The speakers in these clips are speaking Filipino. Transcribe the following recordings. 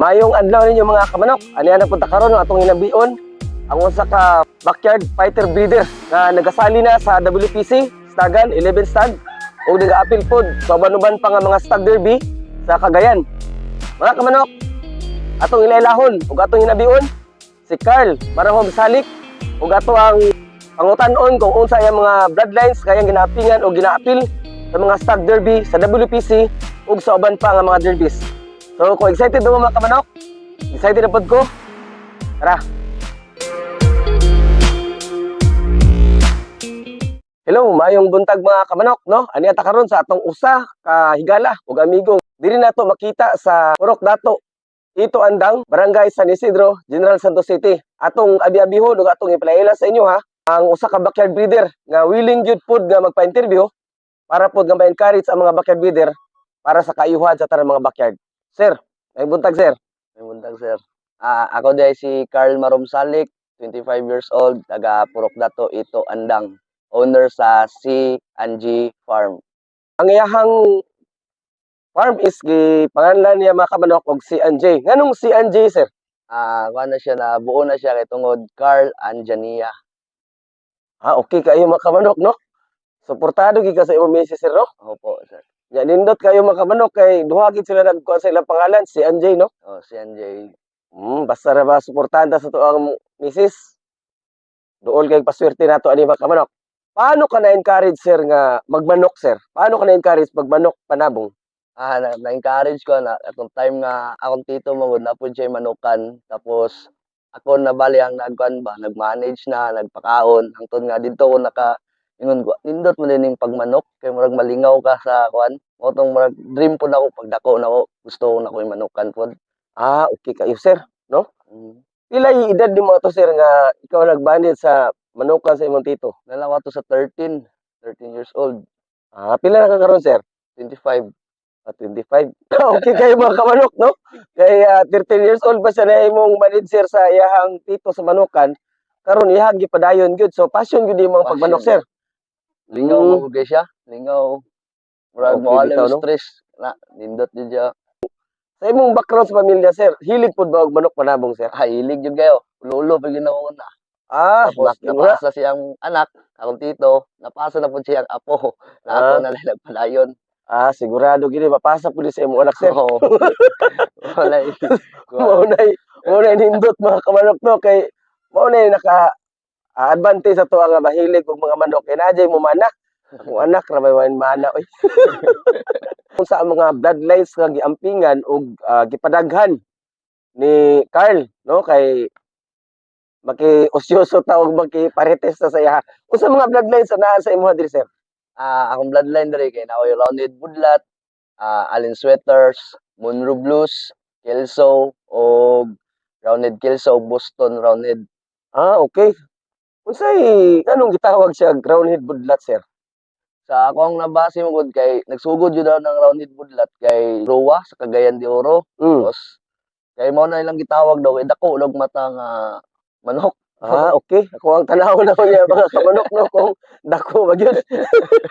Mayong adlaw ninyo mga kamanok. Ani na punta karon ang atong hinabion ang usa ka backyard fighter breeder na nagasali na sa WPC Stagan 11 stag ug nag-appeal pod sa uban-uban pa nga mga stag derby sa Cagayan. Mga kamanok, atong ilailahon ug atong hinabion si Carl Marahog Salik ug ato ang pangutan-on kung unsa yung mga bloodlines kayang ginapingan o ginaapil sa mga stag derby sa WPC ug sa uban pa nga mga derbies. So kung excited mo mga kamanok, excited na pod ko. Tara. Hello, mayong buntag mga kamanok, no? Ani ata karon sa atong usa ka higala ug amigo. Diri nato makita sa Purok Dato. Ito andang Barangay San Isidro, General Santos City. Atong abi-abihon ug atong ipalayla sa inyo ha. Ang usa ka backyard breeder nga willing gyud pod nga magpa-interview para pod nga ma-encourage ang mga backyard breeder para sa kaayuhan sa tanang mga backyard. Sir, may buntag sir. May buntag sir. Ah, ako day si Carl Marumsalik, 25 years old, taga Purok Dato, ito Andang, owner sa C G Farm. Ang iyahang farm is gi pangalan niya mga kamanok og si Anjay. Nganong si Anjay sir? Ah, kuha na siya na buo na siya kay tungod Carl and Jania. Ah, okay kayo mga kamanok, no? Suportado gid ka sa imong misis sir, no? Opo, sir. Ya nindot kayo mga kamanok kay duha gid sila nagkuha sa ilang pangalan, si Anjay, no? Oh, si NJ. Hmm, basta ra ba suportahan ta sa to ang misis. Duol kay paswerte nato ani mga kamanok. Paano ka na-encourage sir nga magmanok sir? Paano ka na-encourage magmanok panabong? Ah, na- na-encourage ko na atong time nga akong tito mo na po siya manukan. Tapos ako na bali ang nagkuan ba, nag-manage na, nagpakaon. Hangtod nga dito ko naka ingon ko, nindot mo din yung pagmanok kay murag malingaw ka sa kuan. Mo tong murag dream po na ako pag dako na ako, gusto ko na ko yung manukan po. Ah, okay kayo sir. Mm. Pila yung edad ni mo to sir nga ikaw nagbandit sa manukan sa imong tito? Nalawa to sa 13, 13 years old, Ah, pila na ka karon sir? 25. Ah, 25. okay kayo mga kamanok, no? Kay ah, 13 years old pa siya na imong manager sa iyahang tito sa manukan. Karon iyahang gipadayon gyud. So passion gyud imong pagmanok sir. Lingaw Mm. mo siya, lingaw. Murag mo bitaw, no? stress na nindot jud siya. Sa imong background sa pamilya sir, hilig pud ba og manok panabong sir? Hilig jud kayo. Ulo-ulo pag ginawa na. Ah, Tapos napasa siyang anak, akong tito, napasa na po siyang apo. Na ako Ah. na lang nagpadayon. Ah, sigurado gid mapasa pud sa imong anak sir. Oo. Wala eh. Mao nay, mao nay nindot mga kamanok no kay mao nay naka ah, advantage sa to nga mahilig og mga manok kay najay mo mana. Akong anak ra may wain mana oy. Kung sa mga bloodlines nga giampingan og ah, gipadaghan ni Carl no kay maki osyoso ta og maki parites ta sa iya. Unsa mga bloodlines na naa sa imong diri sir? Ah, akong bloodline diri kay naoy rounded budlat, ah, Allen Sweaters, Monroe Blues, Kelso, o rounded Kelso, Boston rounded. Ah, okay. Unsay anong gitawag siya groundhead budlat sir? Sa akong nabase mo gud kay nagsugod jud daw ng rounded budlat kay Roa sa Cagayan de Oro. Mm. Tapos kay mao na ilang gitawag daw kay dako og mata nga manok. Ah, okay. Ako ang tanaw na ko niya mga kamanok no kung dako ba yun.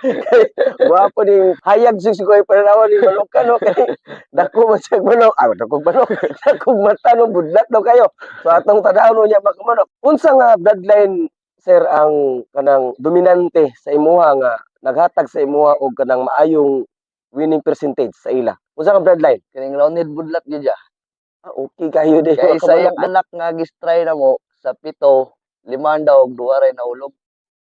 guwapo ning hayag sig sigoy pananaw ni manok ka no kay dako man siya manok. Ah, dako manok. dako mata no budlat daw kayo. So atong tanaw no niya mga kamanok. Unsa nga bloodline sir ang kanang dominante sa imuha nga naghatag sa imuha og kanang maayong winning percentage sa ila. Unsa nga bloodline? Kining rounded budlat gyud siya. Ah, okay kayo di. Kay sayang kamanok. anak nga gistray na mo sa pito, liman daw og duha ray naulog.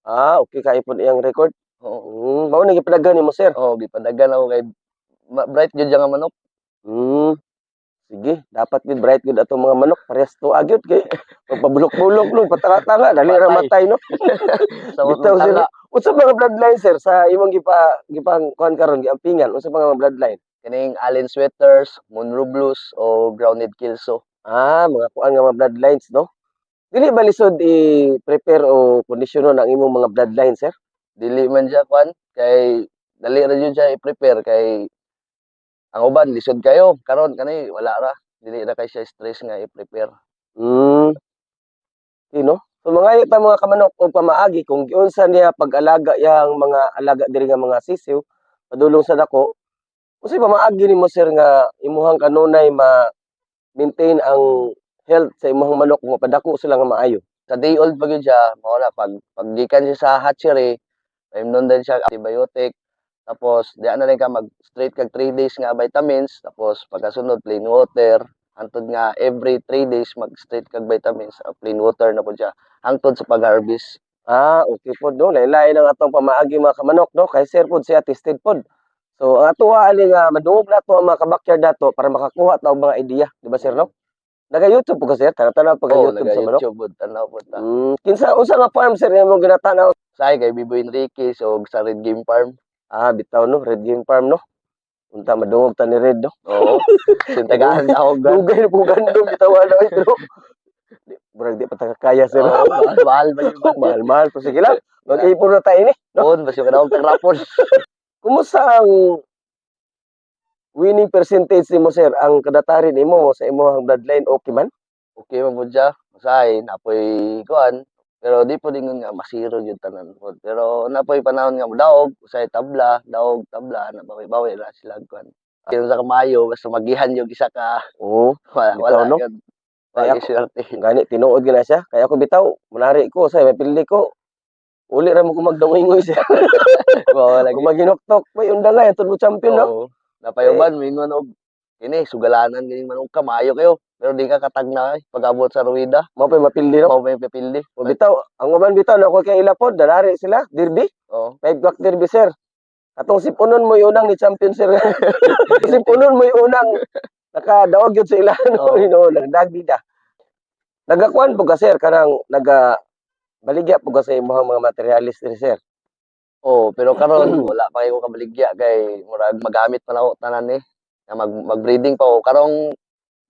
Ah, okay kayo po iyang record. Oo. Mm, mao na gipadagan nimo sir. Oh, gipadagan ako kay bright gyud siya nga manok. Hmm. Sige, dapat gid bright gid ato mga manok parehas to agyod kay pagpabulok-bulok no patanga-tanga dali ra matay no. Sa Bitaw sila. Unsa mga bloodline sir sa imong gipa gipang kuan karon giampingan unsa mga bloodline? kining Allen Sweaters, Monroe Blues o Grounded Kelso. Ah, mga kuan nga mga bloodlines no. Dili ba lisod i-prepare o kondisyonon ang imong mga bloodline sir? Dili man siya kwan kay dali ra jud siya i-prepare kay ang uban lisod kayo karon kani wala ra dili ra kay siya stress nga i-prepare. Hmm. Sino? So mga ta mga kamanok o pamaagi kung giunsa niya pag-alaga yang mga alaga diri nga mga sisiw padulong sa dako. Unsay pamaagi nimo sir nga imuhang kanunay ma maintain ang health sa imong manok nga padako sila nga maayo? Sa day old pa gyud siya, mao na pag paggikan siya sa hatchery, nun din siya antibiotic. Tapos di na rin ka mag straight kag 3 days nga vitamins, tapos pagkasunod plain water. Hantod nga every 3 days mag straight kag vitamins, uh, plain water na po siya. Hangtod sa pag-harvest. Ah, okay po do. Lain-lain ang atong pamaagi mga kamanok no kay sir pod siya tested pod. So ang ato ali nga madungog na to ang mga kabakyard dato para makakuha ta mga idea, di ba sir no? Naga YouTube po ka sir, tanaw pag Oh, YouTube sa manok. YouTube pod tanaw po. Mm, kinsa unsa nga farm sir imong ginatanaw? Say kay Bibo Enrique so sa Red Game Farm. Ah, bitaw no, Red Game Farm no. Unta madungog ta ni Red no. Oo. Sintagaan na ako gan. Dugay na po gandong bitaw ano di murag di pa ta kaya sir. Oo, mahal, mahal ba yung mahal mahal po sige lang. Mag-ipon na tayo ni. Noon, basta yung kanawag kang rapon. Kumusta ang winning percentage nimo sir ang kadatarin nimo sa imong bloodline okay man? Okay man po siya. Masay, napoy kuan. Pero di po din nga masiro yung tanan po. Pero napoy panahon nga daog, usay tabla, daog, tabla, nabawi-bawi na sila kuan. Kaya sa kamayo, basta magihan yung isa ka, Oo. wala, Bitaw, wala no? yun. Kaya swerte. Gani tinuod gina siya. Kaya ako bitaw, munari ko sa mapildi ko. Uli ra mo ko magdawngoy siya. Wala Kung maginoktok, may unda nga yung turbo champion no. Oo. Napayuban, mingon og kini sugalanan ganing manong kamayo kayo. Pero di ka katag na eh, pag-abot sa ruida. Mao pa mapildi no. Mao may pipildi. O bitaw, ang uban bitaw na ako kay ilapod, dalari sila, derby. Oo. Five block derby sir. Atong sipunon mo unang ni champion sir. sipunon mo unang nakadaog yun sa ilan. Oo. Oh. You know, nagdagbida. Nagakuan po ka sir, kanang naga baligya po ka sa imong mga materialist diri sir. Oh, pero karon wala pa kayo kabaligya kay murag magamit pa na ako tanan eh. Na mag mag-breeding pa ako karong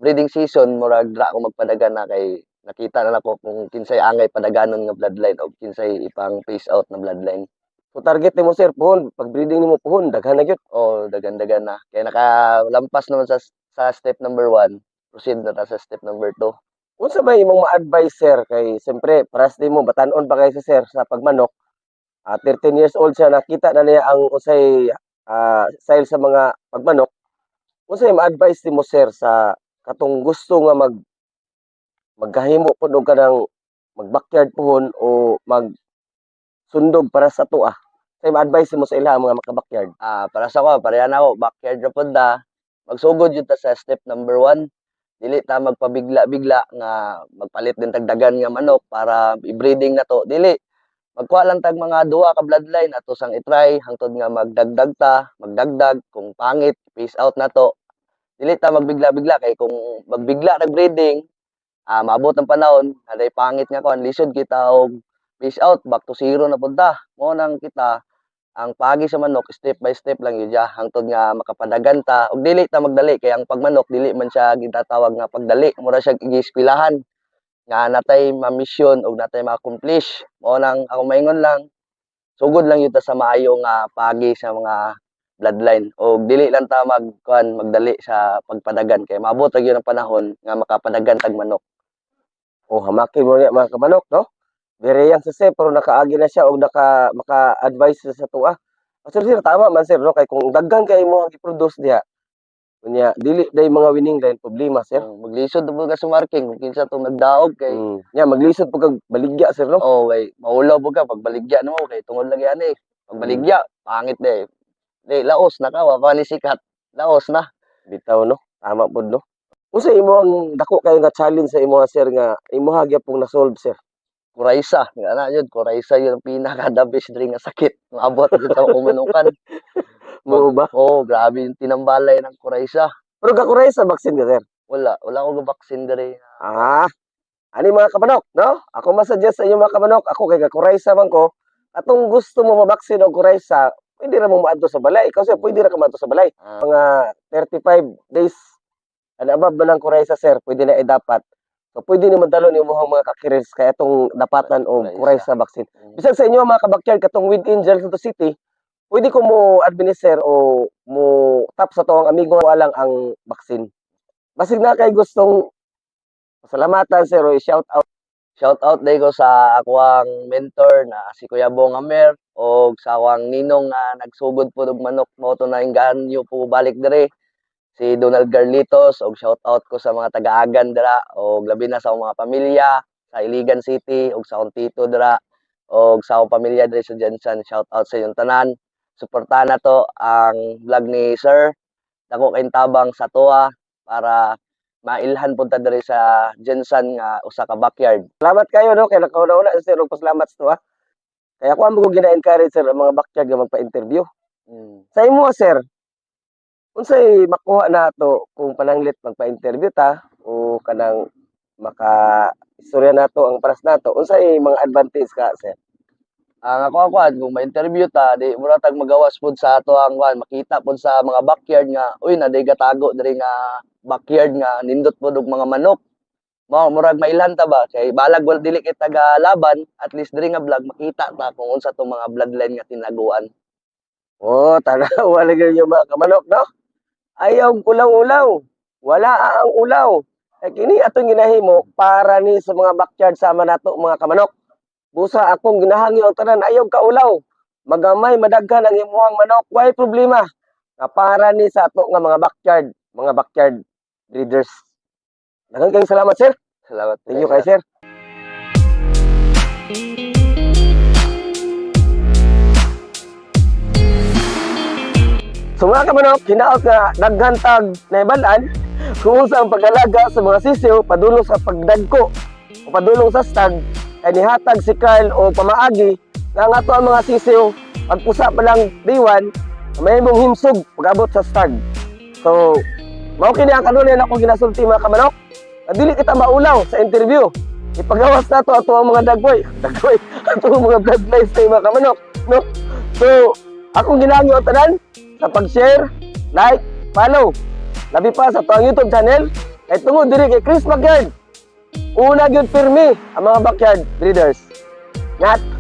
breeding season murag dra ako magpadagan na kay nakita na nako kung kinsay angay padaganon nga bloodline o kinsay ipang phase out na bloodline. So target nimo sir puhon, pag breeding nimo puhon, daghan na gyud. Oh, dagan-dagan na. Kaya nakalampas naman sa sa step number one, proceed na ta sa step number two. Unsa ba imong ma-advise sir kay siyempre paras din mo batan-on pa kay si sir sa pagmanok. Ah, 13 years old siya nakita na niya ang usay ah, style sa mga pagmanok. Unsa yung ma-advise nimo sir sa katong gusto nga mag maghahimo pud og kanang mag-backyard puhon o mag sundog para sa tuwa. Sa ma-advise nimo sa ila mga maka-backyard. Ah, para sa ko, pareha na ako, backyard ra pod da. Magsugod yun ta sa step number one. Dili ta magpabigla-bigla nga magpalit din tagdagan nga manok para i-breeding na to. Dili. Magkuha lang tag mga duha ka bloodline ato sang i-try hangtod nga magdagdag ta, magdagdag kung pangit, phase out na to. Dili ta magbigla-bigla kay kung magbigla nag breeding, ah maabot ang panahon, naday pangit nga kon lisod kita og phase out back to zero na punta. Mo nang kita ang pagi sa manok step by step lang yun siya hangtod nga makapadagan ta ug dili ta magdali kay ang pagmanok dili man siya gitatawag nga pagdali mura siya giiskwilahan nga natay ma-mission ug natay ma-accomplish mo nang ako maingon lang sugod lang yun ta sa maayo nga pagi sa mga bloodline ug dili lang ta mag kuan magdali sa pagpadagan kay maabot ra ang panahon nga makapadagan tag manok O hamakin mo niya mga kamanok, no? Very young sa sir, pero nakaagi na siya o naka, maka-advise sa tuwa. O sir, sir, tama man sir, no? Kay kung daggan kay mo ang i-produce diha, kunya, dili day mga winning line problema sir. Mm, maglisod po ka sa marking kung kinsa to nagdaog kay Mm. Nya, maglisod po kag baligya sir, no? Oh, kay maulaw po ka pag baligya na mo kay tungod lagi ani. Pag baligya, pangit de. Di laos na ka wa pa ni sikat. Laos na. Bitaw, no? Tama po, no? Unsa imo ang dako kayo nga challenge sa imo sir nga imo hagya pong na-solve sir? Kuraysa, nga na yun, kuraysa yun ang pinaka the best drink nga sakit. Maabot jud sa umanukan. Mo ba? Oh, grabe yung tinambalay ng kuraysa. Pero kakuray sa vaccine ka sir. Wala, wala ko vaccine diri. Ah, ani mga kamanok, no? Ako masuggest sa inyo mga kamanok, ako kay kakuraysa man ko, atong gusto mo mabaksin og kuraysa, pwede ra mo maadto sa balay. Ikaw sir, pwede ra ka maadto sa balay. Ah, Mga 35 days and above ba ng kuraysa sir, pwede na i-dapat. So pwede ni madalo ni mo mga kakiris kaya itong dapatan o kuraysa vaccine. Bisag sa inyo mga kabakyard katong within Santos City, pwede ko mo administer o mo tap sa to ang amigo walang ang vaccine. Basig na kay gustong pasalamatan sir o shout out Shout out day ko sa akwang mentor na si Kuya Bong Amer o sa akwang ninong nga nagsugod po og manok mo to na inganyo po balik dire. Si Donald Garlitos og shout out ko sa mga taga-agan dira og labi na sa mga pamilya sa Iligan City og sa akong tito dira og sa akong pamilya diri sa Jensen shout out sa inyong tanan suportahan na to ang vlog ni Sir dako kayong tabang sa tuwa para mailhan punta diri sa Jensen nga usa ka backyard Salamat kayo no kay nakauna-una sir og pasalamat sa to ha. Kaya ako amo ko gina-encourage sir ang mga backyard nga magpa-interview. mm. Sa imo sir, unsay makuha na to kung pananglit magpa-interview ta o kanang maka istorya nato ang paras nato unsay mga advantage ka sir? Ang ako ako kung ma-interview ta di mura tag magawas pud sa ato ang kwan makita pud sa mga backyard nga uy na day gatago diri nga backyard nga nindot pud og mga manok mo murag mailhan ta ba kay balag wal dili kay taga laban at least diri nga vlog makita ta kung unsa tong mga bloodline nga tinaguan Oh, tanaw wala gyud yung mga kamanok no? Ayaw ulaw-ulaw. Wala ang ulaw. Eh, kini atong ginahimo para ni sa mga backyard sama nato mga kamanok. Busa akong ginahangyo ang tanan ayaw ka ulaw. Magamay madaghan ang imuhang manok, way problema. Nga para ni sa ato nga mga backyard, mga backyard breeders. Daghang kayong salamat sir. salamat Thank you kay sir. So mga kamanok, hinaot nga daghan tag na ibalaan kung unsa ang pag-alaga sa mga sisiw padulong sa pagdagko o padulong sa stag kay nihatag si Carl o pamaagi nga nga to ang mga sisiw pagpusa pa lang diwan may mong himsog pag-abot sa stag. So, mao kini ang kanunay ako ginasulti mga kamanok. na Dili kita maulaw sa interview. Ipagawas na to ato ang mga dagkoy. Dagkoy. Ato ang mga bloodlines sa mga kamanok. No? So, akong ginangyo tanan sa pag-share, like, follow. Labi pa sa tuwang YouTube channel. Kay tungod diri kay Chris Backyard. Una gyud pirmi ang mga backyard breeders. Ngat.